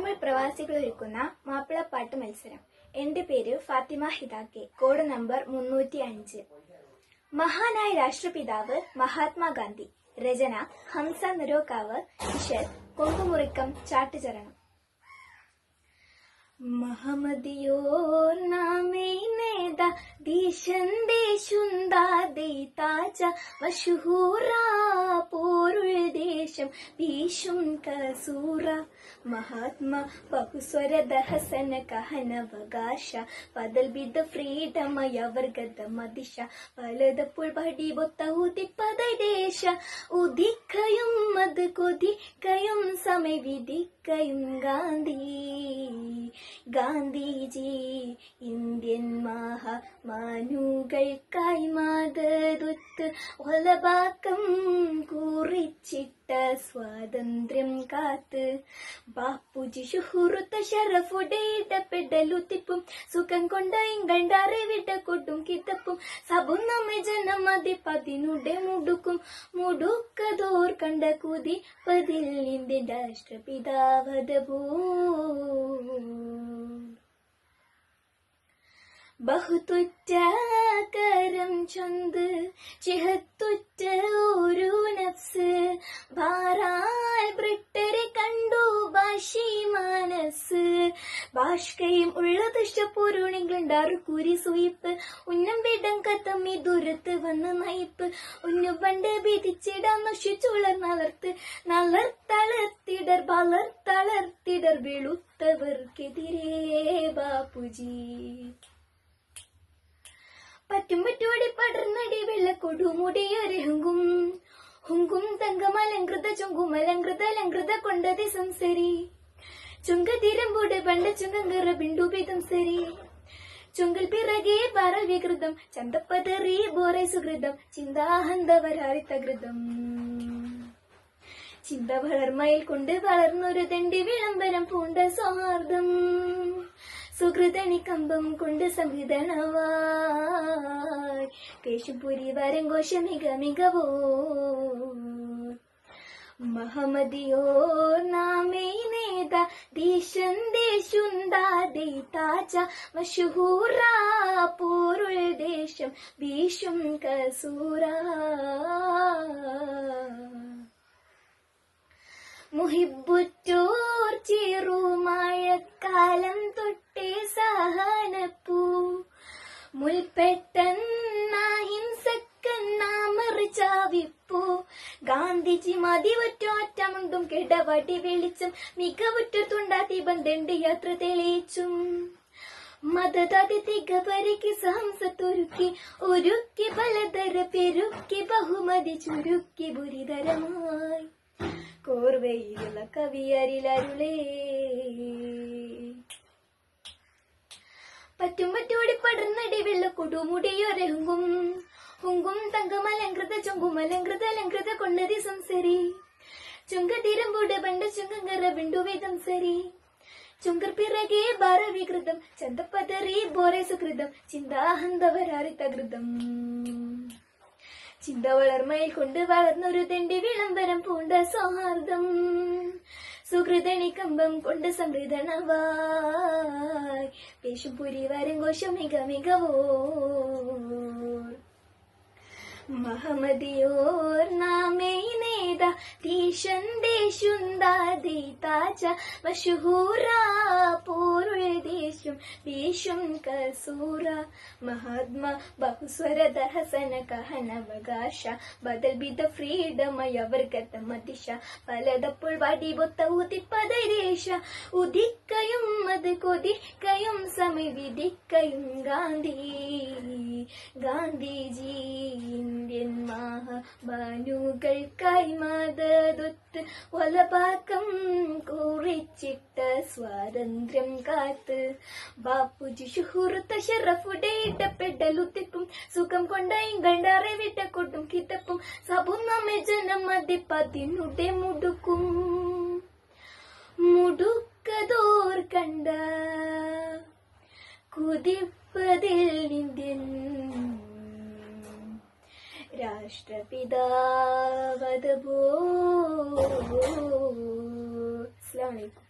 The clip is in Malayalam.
നമ്മൾ പ്രവാസികൾ ഒരുക്കുന്ന മാപ്പിളപ്പാട്ട് മത്സരം. എന്റെ പേര് ഫാത്തിമ ഹിദാക്കെ. കോഡ് നമ്പർ മുന്നൂറ്റി അഞ്ച് മഹാനായ രാഷ്ട്രപിതാവ് മഹാത്മാഗാന്ധി. രചന ഹംസ നിരോക്കാവ്. ഇഷത് കൊങ്കുമുറിക്കം ചാട്ടുചരണം. മഹമദിയോർ നാമേ നേത ദൈതാച്ച മഷുഹൂറ പോരുൾ ദേശം ഭീഷും കസൂറ. മഹാത്മ ബഹുസ്വര ദഹസന കഹനവകാശ പതൽ ബിദ ഫ്രീഡമയ വർഗದ മദിശ പലതപ്പോൾ പടി ബൊത്ത ഉദിപ്പതദേശ ഉദിക്കയും അത് കൊതിക്കയും സമയ വിധിക്കയും ഗാന്ധി. ഗാന്ധിജി ഇന്ത്യൻ മഹാമാനുകൾക്കായി മാതരുത്ത് ഒലപാക്കം കുറിച്ചിട്ട സ്വാതന്ത്ര്യം കാത്ത്. ബാപ്പുജി ശുഹുറുത്ത ഷറഫുടെ ഇടപെടലുത്തിപ്പും സുഖം കൊണ്ട ഇങ്കണ്ട അറിവിട്ട കൊട്ടും കിതപ്പും സബും നമ്മെ ജനമതി പതിനുടെ മുടുക്കും. മുടുക്കതോർ കണ്ട കുതി പതിൽ ഇന്ത്യൻ രാഷ്ട്രപിതാവതപൂ. ബഹുതുറ്റ ചൊന്ത് ചിഹത്തുറ്റ ഒരു നഫ്സ്. ഭാരാൽ ബ്രിട്ടരെ കണ്ടു ഭാഷി മനസ്സ് ഭാഷയും ഉള്ള ഇഷ്ടപ്പൊരുണെങ്കിലുണ്ടാറ് കുരി സുയിപ്പ്. ഉന്നം വിടം കത്തമ്മി ദൂരത്ത് വന്ന് നയിപ്പ്. ഉന്നു പണ്ട് വിധിച്ചിടാൻ നശിച്ചുളർ നളർത്ത്. നളർത്തളർത്തിടർ വളർത്തളർത്തിടർ വെളുത്തവർക്കെതിരെ ബാപ്പുജി. പറ്റും പറ്റോടി പടർന്നടി വെള്ളക്കൊടുമുടിയൊരു ഹുങ്കും ഹുങ്കും തങ്കമലങ്കൃത ചുങ്കുമലങ്കൃത ലങ്കൃത കൊണ്ടതി സംസരി ചുങ്കതിരമ്പൂട് പണ്ട ചുങ്കങ്കറ ബിണ്ടുപിതം സരി. ചുങ്കൽ പിറകെ പരവികൃതം ചന്തപ്പതറി ബോറെ സുഹൃതം ചിന്താഹന്തവരാരിത്തകൃതം ചിന്ത വളർമയിൽ കൊണ്ട് വളർന്നൊരു തണ്ടി വിളംബരം പൂണ്ട സൗഹാർദ്ദം. സുഹൃതണി കമ്പം കൊണ്ട് സംഹിതണവായ് കേശുപുരി വരം കോശ മിക മികവോ. മഹമദിയോ നാമേ നേത ദീശൻ ദേശുന്താ ദേശം ഭീഷും കസൂറ മുഹിബുറ്റോർ ചെറുമഴക്കാലം തൊട്ടേ സഹനപ്പൂ. മുൽപ്പെട്ടന്നാഹിംസക്കന്നാമറിച്ചാവിപ്പൂ ഗാന്ധിജി മതിവറ്റോറ്റമുണ്ടും കിടവടി വെളിച്ചം മികവുറ്റത്തുണ്ടാത്തി ബന്ധണ്ട് യാത്ര തെളിയിച്ചും. മതതാതി തികപരിക്ക് സംസത്തൊരുക്കി ഒരുക്കി ബലതര പെരുക്കി ബഹുമതി ചുരുക്കി ബുരിതരമായി കോർവയിലുള്ള കവിയരിലരുളേ പറ്റും പറ്റോടി പടർന്നടി വെള്ള കൊടുമുടിയൊരെ അലങ്കൃത തങ്കമലങ്കൃത ചുങ്കുമലങ്കൃത അലങ്കൃത കൊണ്ടതി സംസരി. ചുങ്കതിരമ്പൂട് പണ്ട് ചുങ്കങ്കറ ബിണ്ടുവേദം സരി. ചുങ്കർ പിറകെ ഭാരവികൃതം ചന്തപ്പതറി ബോറെ സുകൃതം ചിന്താഹന്തവരാരിതകൃതം ചിന്ത വളർമയിൽ കൊണ്ട് വളർന്നൊരു തെണ്ടി വിളംബരം പൂണ്ട സൗഹാർദ്ദം. സുഹൃതണി കമ്പം കൊണ്ട് സമൃദ്ധണവായ് പേശുപുരി വരം കോശം മിക മികവോ മഹമദിയോർ നാമേ നേത തീഷൻ ദേശുന്താ ദീതാച്ച മഷുഹൂറ പോരുൾ ദേശം ദേശം കസൂറ. മഹാത്മ ബഹുസ്വര ദഹസന കഹനവകാശ ബദൽ ബിദ ഫ്രീഡമയ വർഗത മതിഷ പലതപ്പോൾ വടിപൊത്ത ബൊത്ത ഉദിപ്പതദേശ ഉദിക്കയും അത് കൊതിക്കയും സമി വിധിക്കയും ഗാന്ധി ഗാന്ധിജി മഹാബാനുകൾക്കായി മതതൊത്ത് ഒലപാക്കം കുറിച്ചിട്ട സ്വാതന്ത്ര്യം കാത്ത്. ബാപ്പുജി ഷുഹുറുത്ത ഷറഫുടെ ഇടപെടലുത്തിപ്പും സുഖം കൊണ്ടായി കണ്ടറി വിട്ട കൊട്ടും കിതപ്പും സബും നമ്മെ ജനമതി പതിനുടെ മുടുക്കും. മുടുക്കതോർ കണ്ട കുതിപ്പതിൽ രാഷ്ട്രപിതാവതപോ അസ്സലാമു അലൈക്കും.